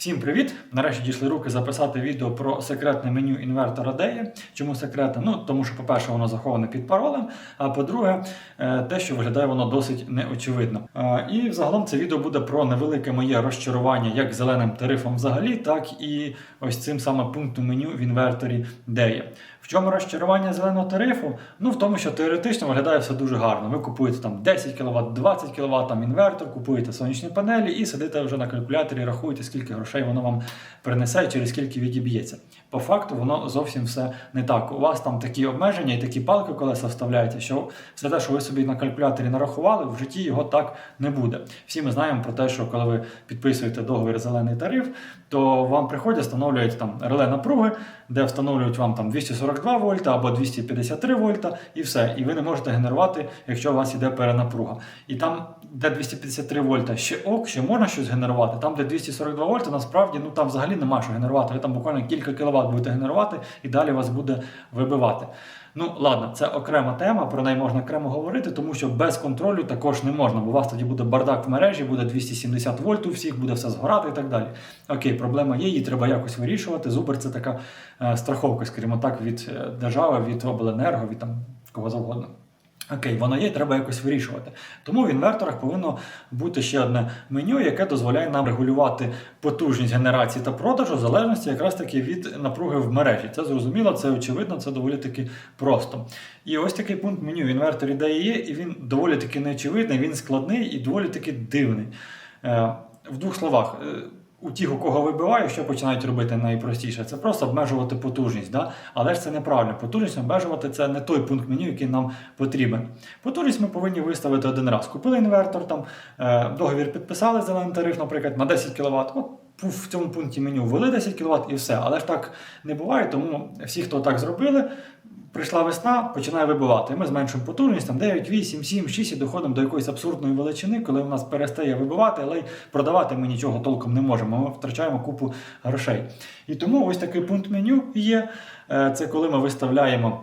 Всім привіт! Нарешті дійшли руки записати відео про секретне меню інвертора DEI. Чому секретне? Ну тому що, по-перше, воно заховане під паролем. А по-друге, е, те, що виглядає воно досить неочевидно. Е, І взагалом це відео буде про невелике моє розчарування як зеленим тарифом взагалі, так і ось цим саме пунктом меню в інверторі DEI. Чому розчарування зеленого тарифу? Ну в тому, що теоретично виглядає все дуже гарно. Ви купуєте там 10 кВт, 20 кВт, там інвертор, купуєте сонячні панелі і сидите вже на калькуляторі, рахуєте, скільки грошей воно вам принесе, через скільки відіб'ється. По факту воно зовсім все не так. У вас там такі обмеження і такі палки колеса вставляєте, що все те, що ви собі на калькуляторі нарахували, в житті його так не буде. Всі ми знаємо про те, що коли ви підписуєте договір зелений тариф, то вам приходять, встановлюють там реле напруги, де встановлюють вам там 242 вольта або 253 вольта, і все. І ви не можете генерувати, якщо у вас іде перенапруга. І там, де 253 вольта, ще ок, ще можна щось генерувати. Там, де 242 вольта, насправді ну там взагалі нема що генерувати. Ви там буквально кілька кіловат будете генерувати, і далі вас буде вибивати. Ну, ладно, це окрема тема, про неї можна окремо говорити, тому що без контролю також не можна, бо у вас тоді буде бардак в мережі, буде 270 вольт у всіх, буде все згорати і так далі. Окей, проблема є, її треба якось вирішувати. Зубер це така е, страховка, скажімо так, від е, держави, від обленерго, від там кого завгодно. Окей, воно є, треба якось вирішувати. Тому в інверторах повинно бути ще одне меню, яке дозволяє нам регулювати потужність генерації та продажу в залежності якраз таки від напруги в мережі. Це зрозуміло, це очевидно, це доволі таки просто. І ось такий пункт меню в інверторі де є, і він доволі таки неочевидний, він складний і доволі таки дивний. Е, в двох словах. У тих, у кого вибиває, що починають робити найпростіше, це просто обмежувати потужність. Да? Але ж це неправильно. Потужність обмежувати це не той пункт меню, який нам потрібен. Потужність ми повинні виставити один раз. Купили інвертор, там е, договір підписали зелений тариф, наприклад, на 10 кВт. От в цьому пункті меню ввели 10 кВт і все. Але ж так не буває, тому всі, хто так зробили. Прийшла весна, починає вибивати. Ми зменшуємо потужність, там 9, 8, 7, 6 і доходимо до якоїсь абсурдної величини, коли у нас перестає вибивати, але й продавати ми нічого толком не можемо. Ми втрачаємо купу грошей. І тому ось такий пункт меню є. Е, Це коли ми виставляємо.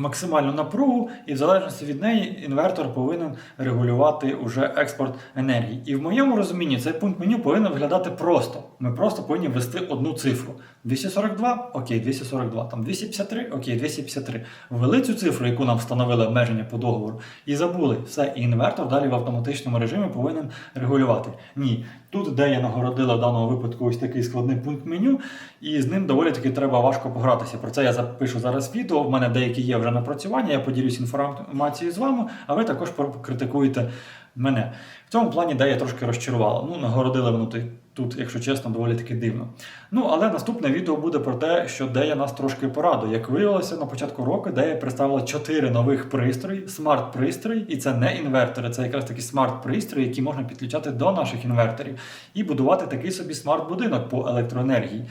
Максимальну напругу, і в залежності від неї інвертор повинен регулювати уже експорт енергії. І в моєму розумінні цей пункт меню повинен виглядати просто. Ми просто повинні ввести одну цифру. 242, окей, 242, там 253, окей, 253. Ввели цю цифру, яку нам встановили обмеження по договору, і забули все. І інвертор далі в автоматичному режимі повинен регулювати. Ні, тут, де я нагородила в даному випадку ось такий складний пункт меню, і з ним доволі таки треба важко погратися. Про це я запишу зараз відео. В мене деякі є вже напрацювання, я поділюсь інформацією з вами, а ви також покритикуєте мене. В цьому плані де я трошки розчарувала. Ну, нагородили воно тут, якщо чесно, доволі таки дивно. Ну, але наступне відео буде про те, що Дея нас трошки порадує. Як виявилося на початку року, Дея представила 4 нових пристрої, смарт-пристрої, і це не інвертори, це якраз такі смарт-пристрої, які можна підключати до наших інверторів і будувати такий собі смарт-будинок по електроенергії.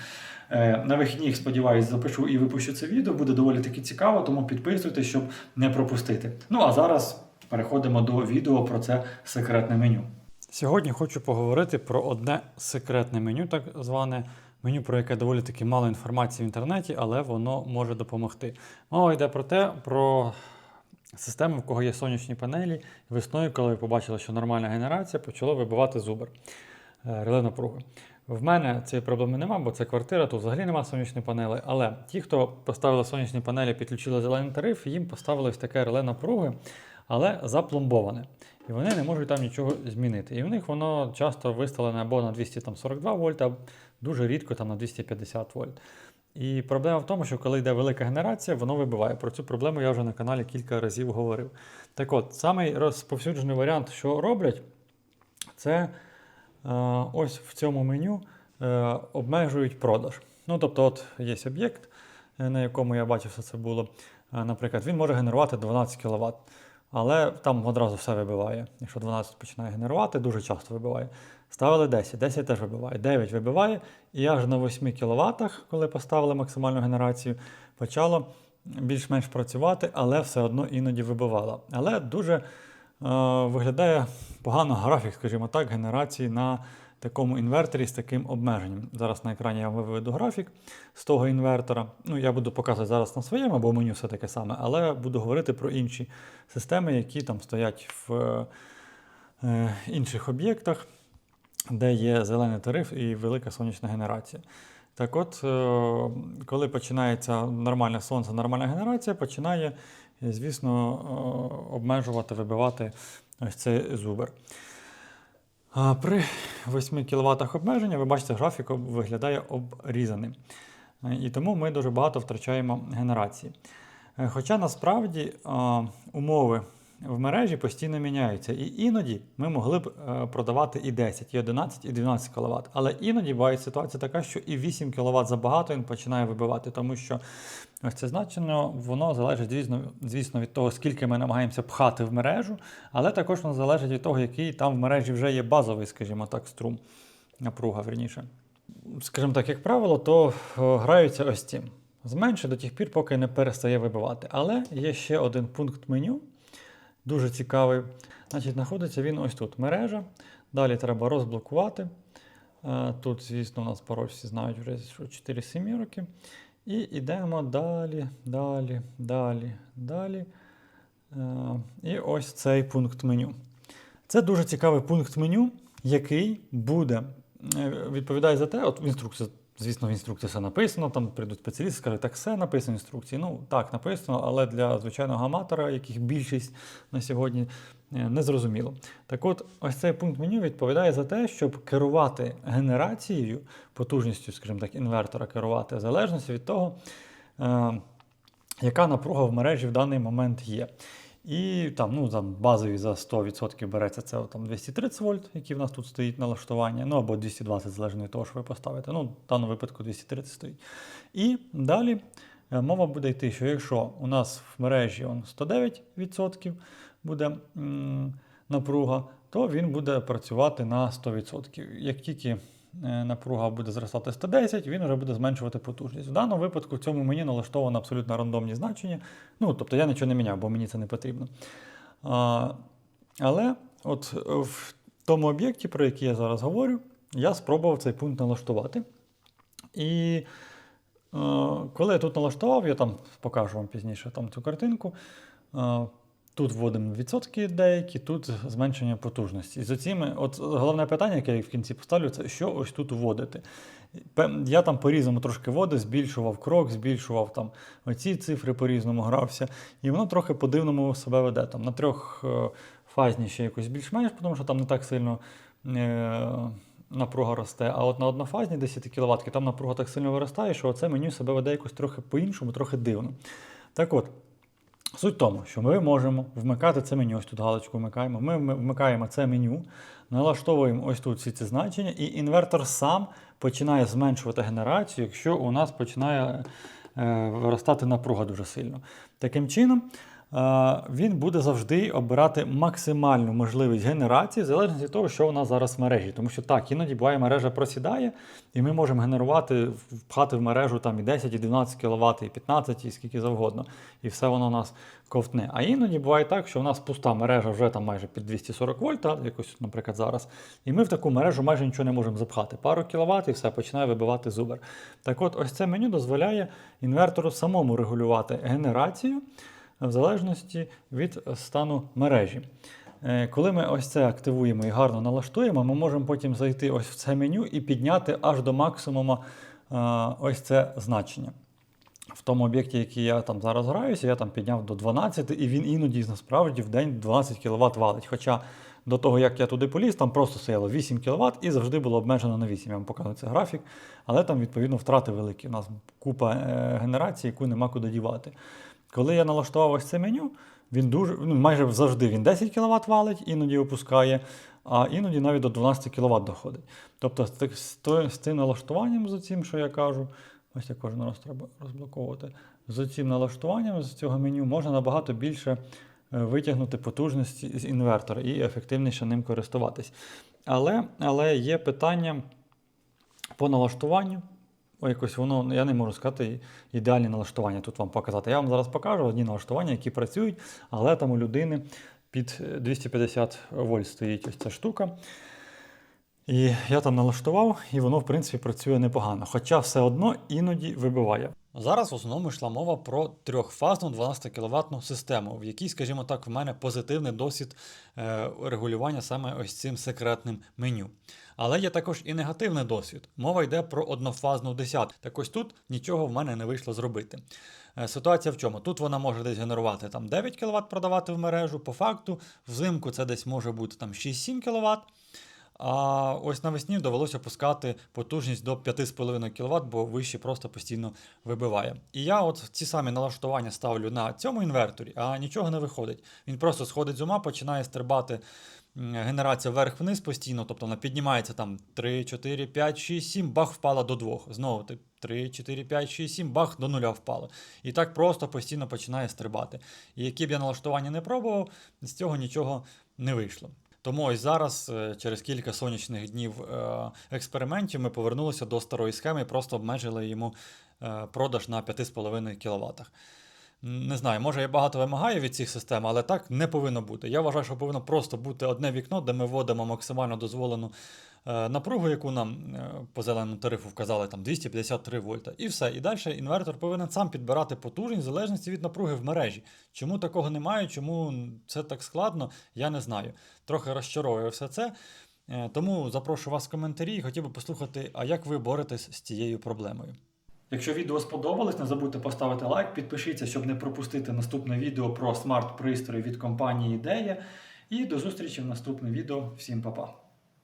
Е, На вихідні, сподіваюсь, запишу і випущу це відео. Буде доволі таки цікаво, тому підписуйтесь, щоб не пропустити. Ну а зараз переходимо до відео про це секретне меню. Сьогодні хочу поговорити про одне секретне меню, так зване меню, про яке доволі таки мало інформації в інтернеті, але воно може допомогти. Мова йде про те, про систему, в кого є сонячні панелі. Весною, коли ви побачили, що нормальна генерація, почало вибивати зубр реле напруги. В мене цієї проблеми нема, бо це квартира, тут взагалі нема сонячної панели. Але ті, хто поставили сонячні панелі, підключили зелений тариф, їм поставили таке реле напруги, але запломбоване. І вони не можуть там нічого змінити. І в них воно часто виставлене або на 242 вольта, дуже рідко там на 250 вольт. І проблема в тому, що коли йде велика генерація, воно вибиває. Про цю проблему я вже на каналі кілька разів говорив. Так от, самий розповсюджений варіант, що роблять, це ось в цьому меню е, обмежують продаж. Ну, тобто, от є об'єкт, е, на якому я бачив, що це було. Е, Наприклад, він може генерувати 12 кВт. Але там одразу все вибиває. Якщо 12 починає генерувати, дуже часто вибиває. Ставили 10, 10 теж вибиває, 9 вибиває, і аж на 8 кВт, коли поставили максимальну генерацію, почало більш-менш працювати, але все одно іноді вибивало. Але дуже е, виглядає погано графік, скажімо так, генерації на такому інверторі з таким обмеженням. Зараз на екрані я виведу графік з того інвертора. Ну, я буду показувати зараз на своєму, бо меню все таке саме, але буду говорити про інші системи, які там стоять в е, інших об'єктах. де є зелений тариф і велика сонячна генерація. Так от, е, коли починається нормальне сонце, нормальна генерація, починає, е, звісно, е, обмежувати, вибивати ось цей зубер. При 8 кВт обмеження, ви бачите, графік виглядає обрізаним. Е, І тому ми дуже багато втрачаємо генерації. Е, Хоча насправді умови в мережі постійно міняються. І іноді ми могли б е, продавати і 10, і 11, і 12 кВт. Але іноді буває ситуація така, що і 8 кВт забагато він починає вибивати, тому що ось це значення воно залежить, звісно, звісно, від того, скільки ми намагаємося пхати в мережу, але також воно залежить від того, який там в мережі вже є базовий, скажімо так, струм, напруга верніше. Скажімо так, як правило, то е, граються ось цим. Зменше до тих пір, поки не перестає вибивати. Але є ще один пункт меню, дуже цікавий. Значить, знаходиться він ось тут. Мережа. Далі треба розблокувати. Е, Тут, звісно, у нас пароль всі знають вже що 4 сімірки. І йдемо далі, далі, далі, далі. Е, І ось цей пункт меню. Це дуже цікавий пункт меню, який буде е, відповідає за те, от в інструкції, звісно, в інструкції все написано, там прийдуть спеціалісти, скажуть, так все написано в інструкції. Ну, так, написано, але для звичайного аматора, яких більшість на сьогодні, е, не зрозуміло. Так от, ось цей пункт меню відповідає за те, щоб керувати генерацією, потужністю, скажімо так, інвертора керувати, в залежності від того, е, яка напруга в мережі в даний момент є. І там, ну, там базові за 100% береться це там 230 вольт, який в нас тут стоїть налаштування, ну або 220, залежно від того, що ви поставите. Ну, в даному випадку 230 стоїть. І далі е, мова буде йти, що якщо у нас в мережі он 109% буде м, напруга, то він буде працювати на 100%. Як тільки напруга буде зростати 110, він вже буде зменшувати потужність. В даному випадку в цьому мені налаштовано абсолютно рандомні значення. Ну, тобто я нічого не міняв, бо мені це не потрібно. А, але от в тому об'єкті, про який я зараз говорю, я спробував цей пункт налаштувати. І е, коли я тут налаштував, я там покажу вам пізніше там цю картинку. Тут вводимо відсотки деякі, тут зменшення потужності. І за цими, от головне питання, яке я в кінці поставлю, це що ось тут вводити. Я там по-різному трошки вводив, збільшував крок, збільшував там оці цифри по-різному грався. І воно трохи по-дивному себе веде. Там на трьох е, фазні ще якось більш-менш, тому що там не так сильно. Е, Напруга росте, а от на однофазній 10 кВт там напруга так сильно виростає, що це меню себе веде якось трохи по-іншому, трохи дивно. Так от, Суть в тому, що ми можемо вмикати це меню, ось тут галочку вмикаємо. Ми вмикаємо це меню, налаштовуємо ось тут всі ці значення, і інвертор сам починає зменшувати генерацію, якщо у нас починає е, виростати напруга дуже сильно. Таким чином, він буде завжди обирати максимальну можливість генерації, в залежності від того, що у нас зараз в мережі. Тому що так, іноді буває мережа просідає, і ми можемо генерувати, впхати в мережу там і 10, і 12 кВт, і 15, і скільки завгодно. І все воно у нас ковтне. А іноді буває так, що у нас пуста мережа вже там майже під 240 вольт, якось, наприклад, зараз. І ми в таку мережу майже нічого не можемо запхати. Пару кіловат і все починає вибивати зубер. Так от, ось це меню дозволяє інвертору самому регулювати генерацію в залежності від стану мережі. Е, Коли ми ось це активуємо і гарно налаштуємо, ми можемо потім зайти ось в це меню і підняти аж до максимуму е, ось це значення. В тому об'єкті, який я там зараз граюся, я там підняв до 12, і він іноді насправді в день 12 кВт валить. Хоча до того, як я туди поліз, там просто стояло 8 кВт і завжди було обмежено на 8. Я вам показую цей графік. Але там, відповідно, втрати великі. У нас купа е, генерації, яку нема куди дівати. Коли я налаштував ось це меню, він дуже, ну, майже завжди він 10 кВт валить, іноді опускає, а іноді навіть до 12 кВт доходить. Тобто з, цим налаштуванням, з цим, що я кажу, ось я кожен раз треба розблоковувати. З цим налаштуванням з цього меню можна набагато більше е, витягнути потужності з інвертора і ефективніше ним користуватись. Але, але є питання по налаштуванню. О, якось воно, ну, я не можу сказати ідеальні налаштування тут вам показати. Я вам зараз покажу одні налаштування, які працюють, але там у людини під е, 250 вольт стоїть ось ця штука. І я там налаштував, і воно, в принципі, працює непогано. Хоча все одно іноді вибиває. Зараз в основному йшла мова про трьохфазну 12 кВт систему, в якій, скажімо так, в мене позитивний досвід е, регулювання саме ось цим секретним меню. Але є також і негативний досвід. Мова йде про однофазну 10. Так ось тут нічого в мене не вийшло зробити. Е, Ситуація в чому? Тут вона може десь генерувати там 9 кВт продавати в мережу. По факту, взимку це десь може бути там 6-7 кВт. А ось навесні довелося пускати потужність до 5,5 кВт, бо вище просто постійно вибиває. І я от ці самі налаштування ставлю на цьому інверторі, а нічого не виходить. Він просто сходить з ума, починає стрибати генерація вверх-вниз постійно, тобто вона піднімається там 3, 4, 5, 6, 7, бах впала до 2. Знову 3, 4, 5, 6, 7, бах до нуля впало. І так просто постійно починає стрибати. І які б я налаштування не пробував, з цього нічого не вийшло. Тому ось зараз, е, через кілька сонячних днів е, експериментів, ми повернулися до старої схеми і просто обмежили йому е, продаж на 5,5 кВт. Не знаю, може я багато вимагаю від цих систем, але так не повинно бути. Я вважаю, що повинно просто бути одне вікно, де ми вводимо максимально дозволену е, напругу, яку нам е, по зеленому тарифу вказали, там 253 вольта. І все. І далі інвертор повинен сам підбирати потужність в залежності від напруги в мережі. Чому такого немає, чому це так складно, я не знаю. Трохи розчаровує все це. Е, Тому запрошую вас в коментарі і хотів би послухати, а як ви боретесь з цією проблемою. Якщо відео сподобалось, не забудьте поставити лайк, підпишіться, щоб не пропустити наступне відео про смарт-пристрої від компанії Ідея. І до зустрічі в наступному відео. Всім па-па!